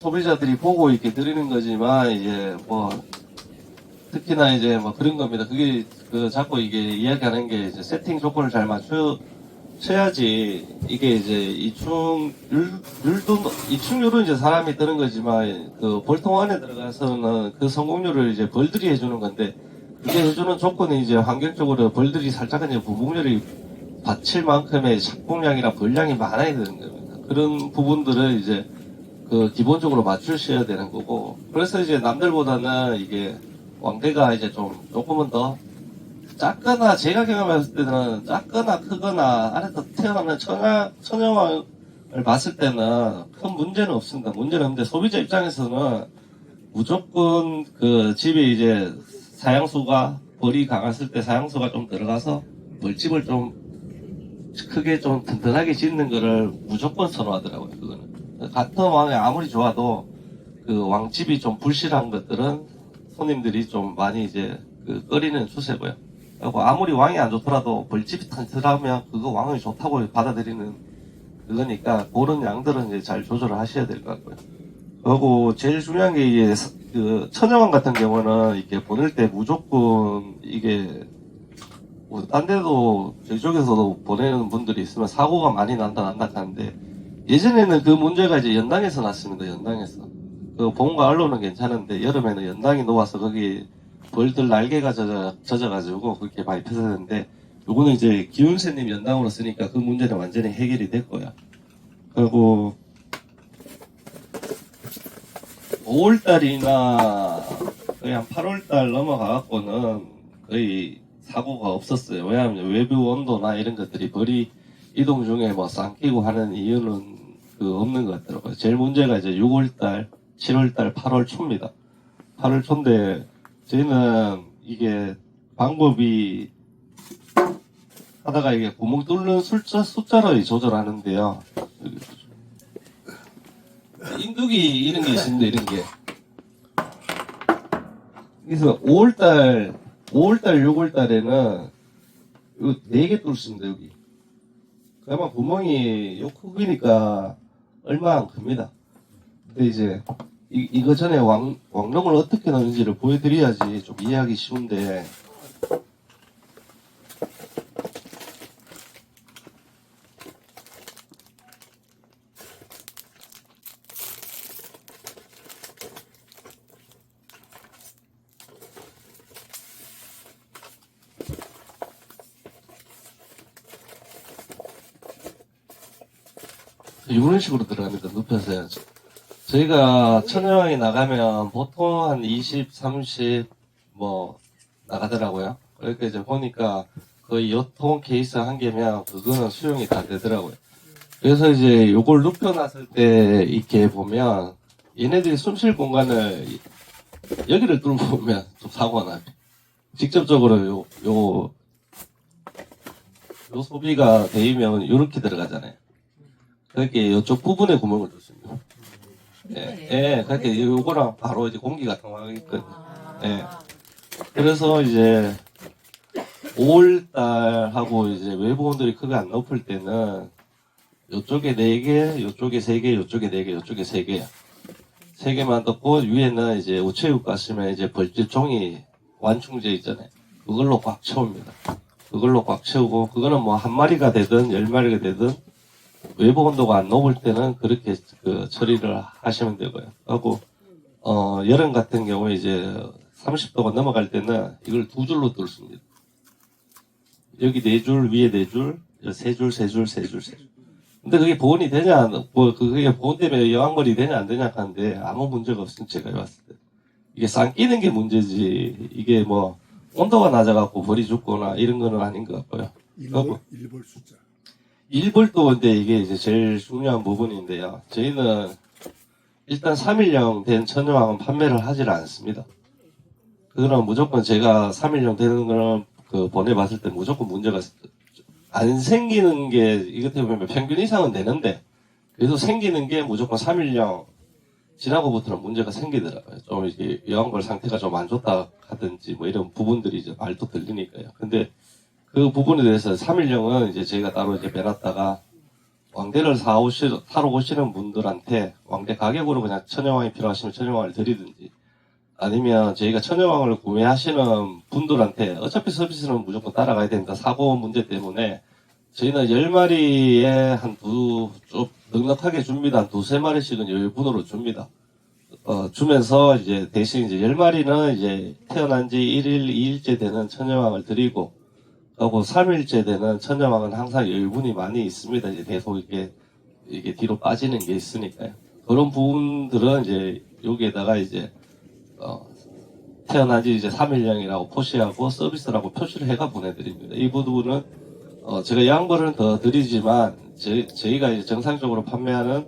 소비자들이 보고 이렇게 드리는 거지만 이제 뭐 특히나 이제 뭐 그런 겁니다. 그게 그 자꾸 이게 이야기하는 게 이제 세팅 조건을 잘 맞춰 쳐야지 이게 이제 이충 율, 율도 이충률은 이제 사람이 뜨는 거지만 그 볼통 안에 들어가서는 그 성공률을 이제 벌들이 해주는 건데 그게 해주는 조건이 이제 환경적으로 벌들이 살짝 이제 부목률이 받칠 만큼의 착공량이나 벌량이 많아야 되는 겁니다. 그런 부분들을 이제 그 기본적으로 맞추셔야 되는 거고 그래서 이제 남들보다는 이게 왕대가 이제 좀 조금은 더 작거나 제가 경험했을 때는 작거나 크거나 안에서 태어나는 천하, 천여왕을 봤을 때는 큰 문제는 없습니다. 문제는 없는데 소비자 입장에서는 무조건 그 집에 이제 사양수가 벌이 강했을 때 사양수가 좀 들어가서 벌집을 좀 크게 좀 튼튼하게 짓는 거를 무조건 선호하더라고요. 그거는 같은 왕이 아무리 좋아도 그 왕집이 좀 불실한 것들은 손님들이 좀 많이 이제 그 꺼리는 추세고요. 그리고 아무리 왕이 안 좋더라도 벌집이 튼튼하면 그거 왕이 좋다고 받아들이는 그거니까 그런 양들은 이제 잘 조절을 하셔야 될 것 같고요. 그리고 제일 중요한 게 이게 사- 그 천여왕 같은 경우는 이렇게 보낼 때 무조건 이게 뭐 딴 데도 저희 쪽에서도 보내는 분들이 있으면 사고가 많이 난다 난다 하는데 예전에는 그 문제가 이제 연당에서 났습니다. 연당에서 그 봄과 알로는 괜찮은데 여름에는 연당이 녹아서 거기 벌들 날개가 젖어, 젖어가지고 그렇게 많이 펴졌는데 요거는 이제 기운세님 연당으로 쓰니까 그 문제는 완전히 해결이 됐고요. 그리고 5월달이나 거의 한 8월달 넘어가갖고는 거의 사고가 없었어요. 왜냐하면 외부 온도나 이런 것들이 벌이 이동 중에 뭐 쌍끼고 하는 이유는 그 없는 것 같더라고요. 제일 문제가 이제 6월달, 7월달, 8월 초입니다. 8월 초인데 저희는 이게 방법이 하다가 이게 구멍 뚫는 숫자, 숫자를 조절하는데요. 인두기 이런 게 있습니다, 이런 게. 그래서 5월달, 5월달, 6월달에는 요 4개 뚫습니다, 여기. 그러면 구멍이 요 크기니까 얼마 안 큽니다. 근데 이제 이, 이거 전에 왕, 왕롱을 어떻게 넣는지를 보여드려야지 좀 이해하기 쉬운데 이런 식으로 들어갑니다. 눕혀서 해야죠. 저희가 천여왕이 나가면 보통 한 20, 30, 뭐, 나가더라고요. 그러니까 이제 보니까 거의 요통 케이스 한 개면 그거는 수용이 다 되더라고요. 그래서 이제 요걸 눕혀놨을 때 이렇게 보면 얘네들이 숨 쉴 공간을 여기를 뚫고 보면 좀 사고가 나요. 직접적으로 요, 요, 요 소비가 되면 이렇게 들어가잖아요. 그렇게 이쪽 부분에 구멍을 뚫습니다. 예, 예, 그렇게 요거랑 바로 이제 공기가 통하게끔. 예. 그래서 이제 5월달하고 이제 외부온들이 크게 안 높을 때는 요쪽에 4개, 요쪽에 3개, 요쪽에 4개, 요쪽에 3개야. 3개만 덮고 위에는 이제 우체국 갔으면 이제 벌집 종이 완충제 있잖아요. 그걸로 꽉 채웁니다. 그걸로 꽉 채우고 그거는 뭐 한 마리가 되든 열 마리가 되든 외부 온도가 안 높을 때는 그렇게 그 처리를 하시면 되고요. 하고 어 여름 같은 경우에 이제 30도가 넘어갈 때는 이걸 두 줄로 뚫습니다. 여기 네 줄, 위에 네 줄, 세 줄, 세 줄, 세 줄, 세 줄. 근데 그게 보온이 되냐, 안- 뭐 그게 보온 때문에 여왕벌이 되냐 안 되냐 하는데 아무 문제가 없습니다. 제가 해봤을 때 이게 쌍 끼는 게 문제지 이게 뭐 온도가 낮아갖고 벌이 죽거나 이런 거는 아닌 것 같고요. 일벌, 일벌 숫자. 일벌도 근데 이게 이제 제일 중요한 부분인데요. 저희는 일단 3일령 된 천여왕은 판매를 하질 않습니다. 그거는 무조건 제가 3일령 되는 거는 그 보내봤을 때 무조건 문제가 안 생기는 게 이것도 보면 평균 이상은 되는데 그래도 생기는 게 무조건 3일령 지나고부터는 문제가 생기더라고요. 좀 이게 여왕벌 상태가 좀 안 좋다 하든지 뭐 이런 부분들이 이제 말도 들리니까요. 근데 그 부분에 대해서 3일령은 이제 저희가 따로 이제 빼놨다가 왕대를 사오시, 타러 오시는 분들한테 왕대 가격으로 그냥 천여왕이 필요하시면 천여왕을 드리든지 아니면 저희가 천여왕을 구매하시는 분들한테 어차피 서비스는 무조건 따라가야 된다. 사고 문제 때문에 저희는 10마리에 한 두, 좀 넉넉하게 줍니다. 한 두세 마리씩은 여유분으로 줍니다. 어, 주면서 이제 대신 이제 10마리는 이제 태어난 지 1일, 2일째 되는 천여왕을 드리고 하고 3일째 되는 천여왕은 항상 여유분이 많이 있습니다. 이제 계속 이게 이게 뒤로 빠지는 게 있으니까요. 그런 부분들은 이제 여기에다가 이제 어, 태어난 지 이제 3일령이라고 표시하고 서비스라고 표시를 해가 보내드립니다. 이 부분은 어, 제가 양보를 더 드리지만 저, 저희가 이제 정상적으로 판매하는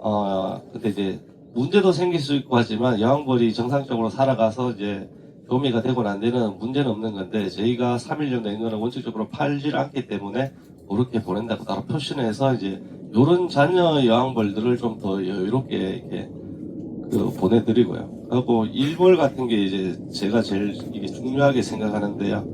어 근데 이제 문제도 생길 수 있고 하지만 여왕벌이 정상적으로 살아가서 이제 도미가 되고 난 데는 문제는 없는 건데 저희가 3일령 된 거는 원칙적으로 팔질 않기 때문에 그렇게 보낸다고 따로 표시를 해서 이제 요런 자녀 여왕벌들을 좀 더 여유롭게 이렇게 그 보내드리고요. 하고 일벌 같은 게 이제 제가 제일 이게 중요하게 생각하는데요.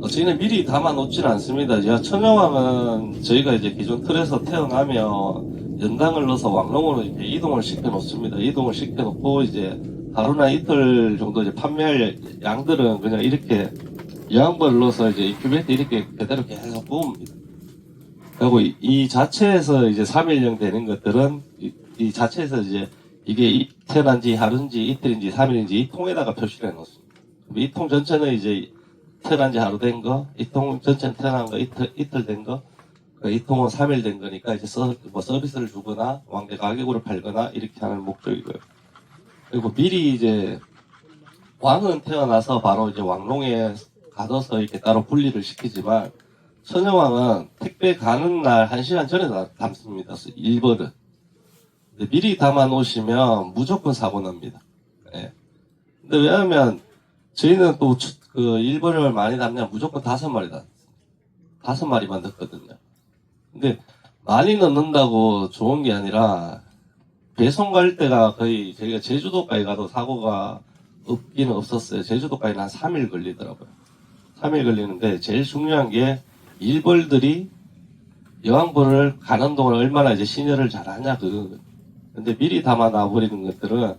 어, 저희는 미리 담아 놓지는 않습니다. 야, 천여왕은 저희가 이제 기존 틀에서 태어나면 연당을 넣어서 이렇게 이동을 시켜 놓습니다. 이동을 시켜 놓고 이제 하루나 이틀 정도 이제 판매할 양들은 그냥 이렇게 넣어서 이제 인큐베이터 이렇게 그대로 계속 구웁니다. 그리고 이, 이 자체에서 이제 3일령 되는 것들은 이, 이 자체에서 이제 이게 이- 태어난 지 하루인지 이틀인지 3일인지 이 통에다가 표시를 해 놓습니다. 이 통 전체는 이제 태어난 지 하루 된 거, 이 통 전체는 태어난 거 이틀, 이틀 된 거, 그이 통은 3일 된 거니까 이제 서, 뭐 서비스를 주거나 왕대 가격으로 팔거나 이렇게 하는 목적이고요. 그리고 미리 이제 왕은 태어나서 바로 이제 왕롱에 가둬서 이렇게 따로 분리를 시키지만 선녀왕은 택배 가는 날한 시간 전에 다- 담습니다. 1벌은. 미리 담아 놓으시면 무조건 사고 납니다. 예. 근데 왜냐하면 저희는 또 그 일본을 많이 담냐 무조건 다섯 마리 담 다섯 마리만 넣거든요. 근데 많이 넣는다고 좋은 게 아니라 배송 갈 때가 거의 저희가 제주도까지 가도 사고가 없기는 없었어요. 제주도까지는 한 3일 걸리더라고요. 3일 걸리는데 제일 중요한 게 일벌들이 여왕벌을 가는 동안 얼마나 이제 신혈을 잘하냐 그거거든요. 근데 미리 담아 놔버리는 것들은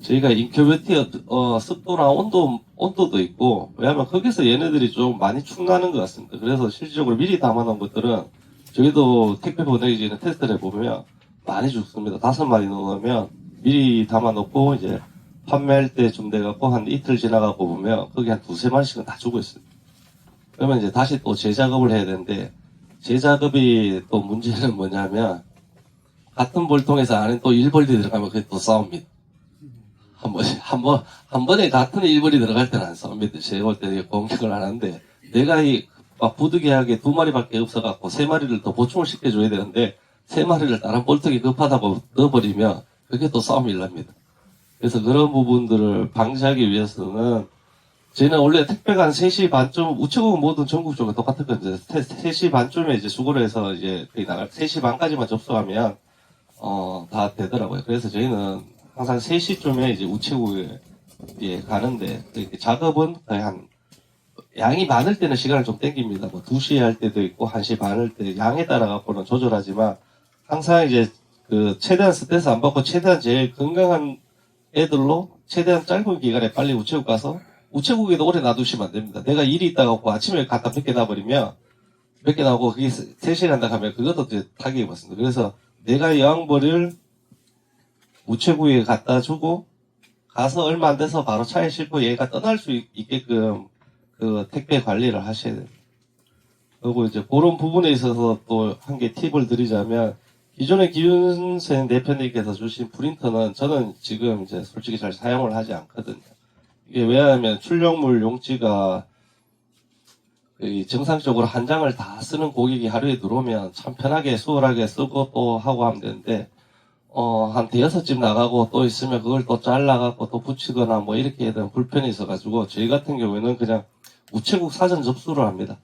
저희가 인큐베이터 어, 습도나 온도 온도도 있고 왜냐하면 거기서 얘네들이 좀 많이 축나는 것 같습니다. 그래서 실질적으로 미리 담아놓은 것들은 저희도 택배 보내기 전에 테스트를 해보면 많이 죽습니다. 다섯 마리 넣으면 미리 담아놓고 이제 판매할 때쯤 돼갖고 한 이틀 지나가고 보면 거기 한 두세 마리씩은 다 죽어 있습니다. 그러면 이제 다시 또 재작업을 해야 되는데 재작업이 또 문제는 뭐냐면 같은 볼통에서 안에 또 일벌이 들어가면 그게 또 싸웁니다. 한 번, 한 번, 한 번에 같은 일벌이 들어갈 때는 안 싸웁니다. 제가 볼 때 공격을 하는데, 내가 이, 막 부득이하게 두 마리밖에 없어갖고 세 마리를 더 보충을 시켜줘야 되는데, 세 마리를 다른 볼통이 급하다고 넣어버리면, 그게 또 싸움이 일납니다. 그래서 그런 부분들을 방지하기 위해서는, 저희는 원래 택배가 한 3시 반쯤, 우체국은 모든 전국적으로 똑같았거든요. 3시 반쯤에 이제 수거를 해서 이제 거의 나갈, 3시 반까지만 접수하면, 어, 다 되더라고요. 그래서 저희는 항상 3시쯤에 이제 우체국에 예, 가는데, 이렇게 작업은 거의 한, 양이 많을 때는 시간을 좀 땡깁니다. 뭐 2시에 할 때도 있고, 1시 반 할 때, 양에 따라 갖고는 조절하지만, 항상 이제 그, 최대한 스트레스 안 받고, 최대한 제일 건강한 애들로, 최대한 짧은 기간에 빨리 우체국 가서, 우체국에도 오래 놔두시면 안 됩니다. 내가 일이 있다 갖고 아침에 갖다 몇개 놔버리면, 몇개 나오고, 그게 3시간 한다 하면 그것도 이제 타격이 받습니다. 그래서 내가 여왕벌을 우체국에 갖다 주고 가서 얼마 안 돼서 바로 차에 싣고 얘가 떠날 수 있- 있게끔 그 택배 관리를 하셔야 돼요. 그리고 이제 그런 부분에 있어서 또 한 개 팁을 드리자면 기존의 기윤생 대표님께서 주신 프린터는 저는 지금 이제 솔직히 잘 사용을 하지 않거든요. 이게 왜냐하면 출력물 용지가 이 정상적으로 한 장을 다 쓰는 고객이 하루에 들어오면 참 편하게 수월하게 쓰고 또 하고 하면 되는데 어, 한 대여섯 집 나가고 또 있으면 그걸 또 잘라갖고 또 붙이거나 뭐 이렇게 되는 불편이 있어가지고 저희 같은 경우에는 그냥 우체국 사전 접수를 합니다.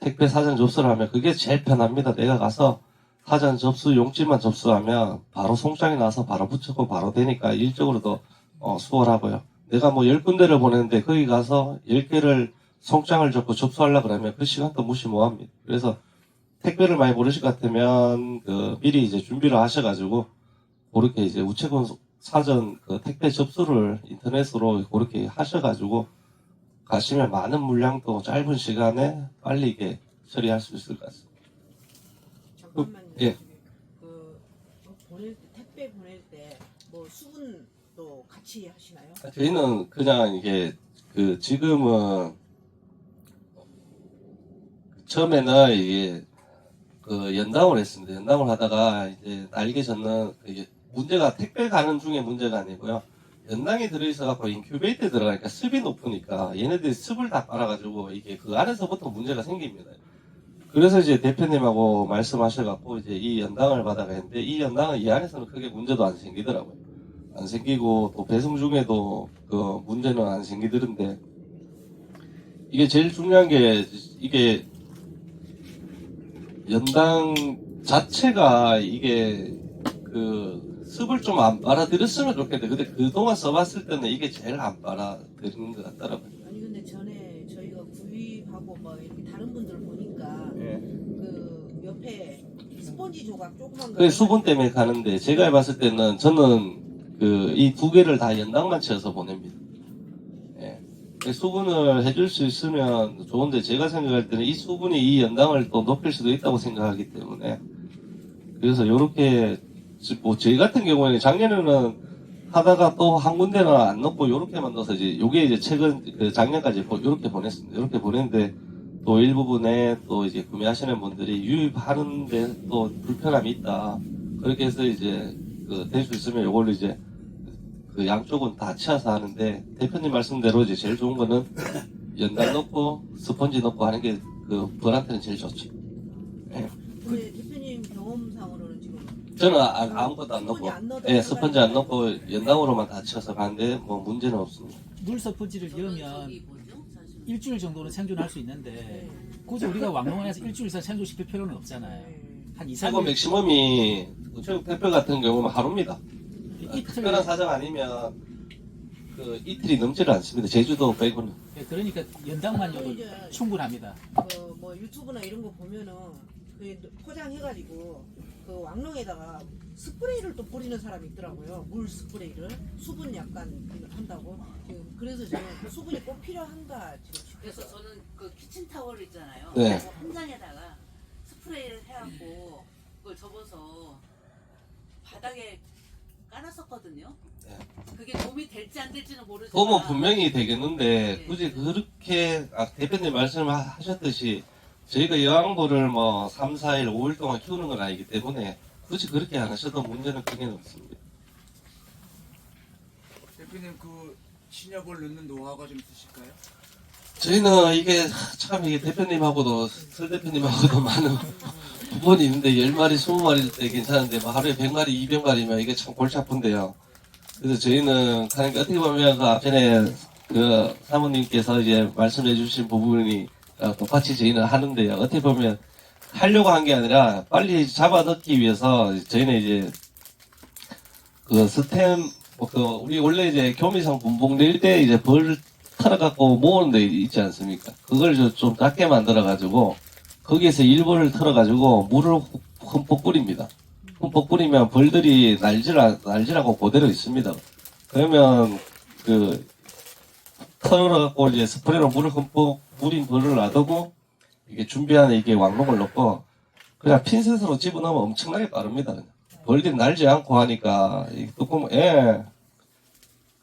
택배 사전 접수를 하면 그게 제일 편합니다. 내가 가서 사전 접수 용지만 접수하면 바로 송장이 나서 바로 붙이고 바로 되니까 일적으로도 어, 수월하고요. 내가 뭐 열 군데를 보내는데 거기 가서 열 개를 송장을 접고 접수하려 그러면 그 시간도 무시 못합니다. 그래서 택배를 많이 모르실 것 같으면 그 미리 이제 준비를 하셔가지고 그렇게 이제 우체국 사전 그 택배 접수를 인터넷으로 그렇게 하셔가지고 가시면 많은 물량도 짧은 시간에 빨리 이게 처리할 수 있을 것 같습니다. 잠깐만요. 예. 그 어, 보낼 때, 택배 보낼 때 뭐 수분도 같이 하시나요? 저희는 그냥 이게 그 지금은 처음에는 이게 그 연당을 했습니다. 연당을 하다가 이제 날개 젓는 이게 문제가 택배 가는 중에 문제가 아니고요. 연당이 들어있어 갖고 인큐베이터에 들어가니까 습이 높으니까 얘네들이 습을 다 빨아가지고 이게 그 안에서부터 문제가 생깁니다. 그래서 이제 대표님하고 말씀하셔갖고 이제 이 연당을 받아가 했는데 이 연당은 이 안에서는 크게 문제도 안 생기더라고요. 안 생기고 또 배송 중에도 그 문제는 안 생기더는데 이게 제일 중요한 게 이게 연당 자체가 이게 그 습을 좀 안 빨아들였으면 좋겠는데 근데 그동안 써봤을 때는 이게 제일 안 빨아들이는 것 같더라고요. 아니 근데 전에 저희가 구입하고 뭐 이렇게 다른 분들 옆에 스펀지 조각 조그만 거그 수분 때문에 가는데 제가 해봤을 때는 저는 그 이 두 개를 다 연당만 채워서 보냅니다. 예. 그 수분을 해줄 수 있으면 좋은데 제가 생각할 때는 이 수분이 이 연당을 또 높일 수도 있다고 생각하기 때문에 그래서 요렇게 뭐 저희 같은 경우에는 작년에는 하다가 또 한 군데는 안 넣고 요렇게만 넣어서 이제 요게 이제 최근 그 작년까지 보- 요렇게 보냈습니다. 요렇게 보냈는데 또 일부분에 또 이제 구매하시는 분들이 유입하는데 또 불편함이 있다. 그렇게 해서 이제 그 될 수 있으면 요걸로 이제 그 양쪽은 다 치워서 하는데 대표님 말씀대로 이제 제일 좋은 거는 연단 넣고 스펀지 넣고 하는 게그 벌한테는 제일 좋죠. 근데 대표님 경험상으로는 지금 저는 아, 아무것도 안 스펀지 넣고 안 넣어도 예 스펀지 안 넣고 연당으로만 다 치워서 가는데 뭐 문제는 없습니다. 물 서포지를 넣으면 일주일 정도는 생존할 수 있는데 네. 굳이 우리가 왕농원에서 일주일 이상 생존시킬 필요는 없잖아요. 네. 한 2, 최고 3일 맥시멈이 우체국 택배 같은 경우는 하루입니다. 이틀 특별한 사정 아니면 그 이틀이 넘지를 않습니다. 제주도 빼고는. 예, 그러니까 연당만요도 이제 충분합니다. 그 뭐 유튜브나 이런 거 보면은 그 포장해가지고 그 왕릉에다가 스프레이를 또 뿌리는 사람이 있더라고요. 물 스프레이를 수분 약간 한다고. 지금 그래서 저는 그 수분이 꼭 필요한가 지금 그래서. 저는 그 키친 타월 있잖아요. 네. 그거 한 장에다가 스프레이를 해갖고 그걸 접어서 바닥에 깔았었거든요. 네. 그게 도움이 될지 안 될지는 모르지만 보면 분명히 되겠는데 네. 굳이 그렇게 아, 대표님 말씀하셨듯이 저희가 여왕벌을 뭐 3, 4일, 5일 동안 키우는 건 아니기 때문에 굳이 그렇게 안 하셔도 문제는 크게 없습니다. 대표님 그 신협을 넣는 노하우가 좀 있으실까요? 저희는 이게 참 이게 대표님하고도 설 대표님하고도 많은 부분이 있는데 10마리, 20마리일 때 괜찮은데 뭐 하루에 100마리, 200마리면 이게 참 골치 아픈데요. 그래서 저희는 게 어떻게 보면 그 앞전에 그 사모님께서 이제 말씀해 주신 부분이 어, 똑같이 저희는 하는데요. 어떻게 보면 하려고 한 게 아니라 빨리 잡아 넣기 위해서 저희는 이제 그 스템 뭐그 우리 원래 이제 교미상 분봉 낼때 이제 벌 털어갖고 모으는 데 있지 않습니까? 그걸 저- 좀 작게 만들어가지고 거기에서 일부를 털어가지고 물을 후- 흠뻑 뿌립니다. 흠뻑 뿌리면 벌들이 날지라, 날지라고 그대로 있습니다. 그러면 그 털어갖고 이제 스프레이로 물을 흠뻑 뿌린 벌을 놔두고 이게 준비한 이게 왕록을 넣고 그냥 핀셋으로 집어넣으면 엄청나게 빠릅니다. 그냥. 벌들이 날지 않고 하니까 이 뚜껑 예.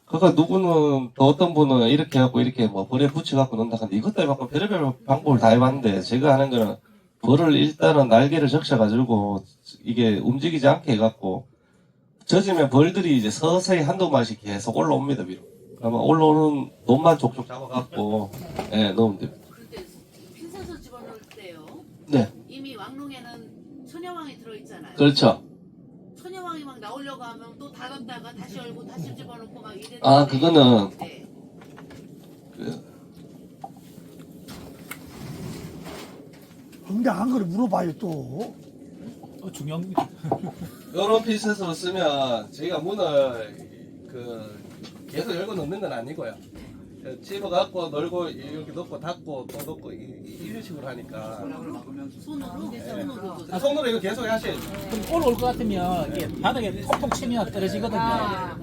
그거 누구는 또 어떤 분은 이렇게 하고 이렇게 뭐 벌에 붙여갖고 넣는다 하는데 이것도 해봤고 별의별 방법을 다 해봤는데 제가 하는 거는 벌을 일단은 날개를 적셔가지고 이게 움직이지 않게 해갖고 젖으면 벌들이 이제 서서히 한두 마씩 계속 올라옵니다 위로. 아마 올라오는 놈만 족족 잡아갖고 예 넣으면 됩니다. 그때 핀셋을 집어넣을 때요. 네, 이미 왕롱에는 천여왕이 들어있잖아요. 그렇죠. 천여왕이 막 나오려고 하면 또 닫았다가 다시 열고 다시 집어넣고 막 이랬는데 아 그거는 네. 그 근데 안 그래 물어봐요 또. 어, 중요한 이런 핀셋으로 쓰면 저희가 문을 그 계속 열고 넣는 건 아니고요. 그 집어 갖고 놀고 이렇게 넣고 닫고 또 넣고 이, 이- 이런 식으로 하니까. 바람을 막으면서 손으로? 손으로 아, 손으로 이거 계속 하셔야지. 그럼 올올 것 같으면 이게 바닥에 톡톡 치면 떨어지거든요. 아,